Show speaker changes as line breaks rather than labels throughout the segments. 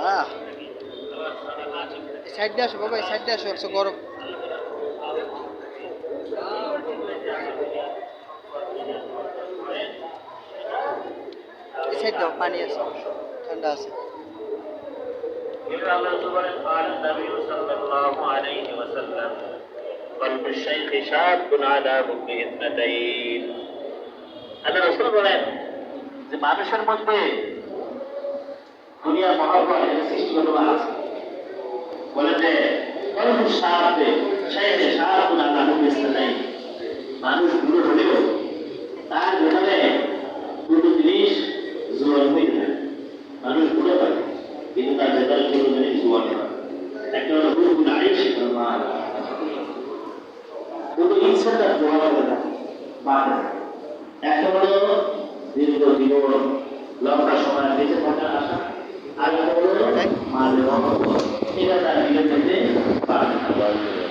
এ বাবা এই সাইড দিয়ে আসো বাবা এই সাইড দিয়ে আসো একশো গরম এই সাইড দাও পানি আছে ঠান্ডা আছে
قال النبي صلى الله عليه وسلم قلب الشيخ شاب على حبه اثنتين আল্লাহ রসুল বলেন যে মানুষের মধ্যে দুনিয়া মহাভারত সৃষ্টিগত আছে বলেন যে আল্লাহ মানুষ হলেও তার দুটো জিনিস জোর হয়ে মানুষ হয় কিন্তু তার ভেতরে দুটো জিনিস হয় একটা হলো আইস দুটো ইচ্ছা তার জোয়ার হয়ে একটা হলো দীর্ঘ জীবন, লম্বা সময় বেঁচে থাকার আশা আর একটা হলো মাঝে মহব্বত এটা তার দিকে যেতে পারে না মানুষগুলো হয় এটা সেই বুঝতে পারে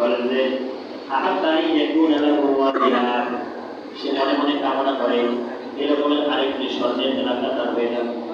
বলেন যে আহাতাই একটু এলাকা সে মনে মনে কামনা করে, এরকম আরেকটি স্বর্গের এলাকা তার হয়ে যাবে।